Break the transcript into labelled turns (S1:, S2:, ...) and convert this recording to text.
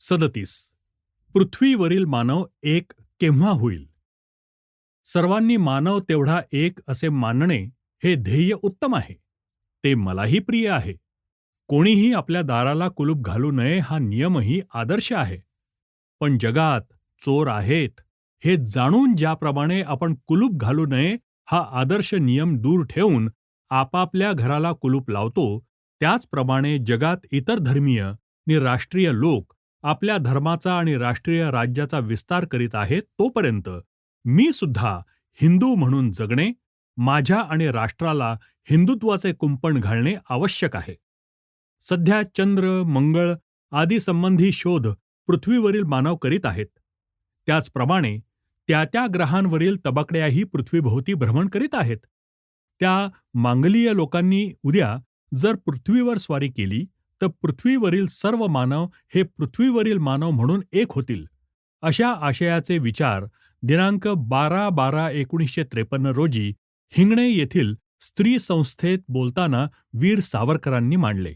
S1: सदतीस. पृथ्वीवरील मानव एक केव्हा होईल? सर्वांनी मानव तेवढा एक असे मानणे हे ध्येय उत्तम आहे. ते मलाही प्रिय आहे. कोणीही आपल्या दाराला कुलूप घालू नये हा नियमही आदर्श आहे. पण जगात चोर आहेत हे जाणून ज्याप्रमाणे आपण कुलूप घालू नये हा आदर्श नियम दूर ठेवून आपापल्या घराला कुलूप लावतो त्याचप्रमाणे जगात इतर धर्मीय नि राष्ट्रीय लोक आपल्या धर्माचा आणि राष्ट्रीय राज्याचा विस्तार करीत आहेत तोपर्यंत मी सुद्धा हिंदू म्हणून जगणे माझ्या आणि राष्ट्राला हिंदुत्वाचे कुंपण घालणे आवश्यक आहे. सध्या चंद्र मंगळ आदी संबंधी शोध पृथ्वीवरील मानव करीत आहेत. त्याचप्रमाणे त्या त्या ग्रहांवरील तबकड्याही पृथ्वीभोवती भ्रमण करीत आहेत. त्या मांगलीय लोकांनी उद्या जर पृथ्वीवर स्वारी केली तर पृथ्वीवरील सर्व मानव हे पृथ्वीवरील मानव म्हणून एक होतील. अशा आशयाचे विचार दिनांक बारा बारा एकोणीसशे त्रेपन्न रोजी हिंगणे येथील स्त्री संस्थेत बोलताना वीर सावरकरांनी मांडले.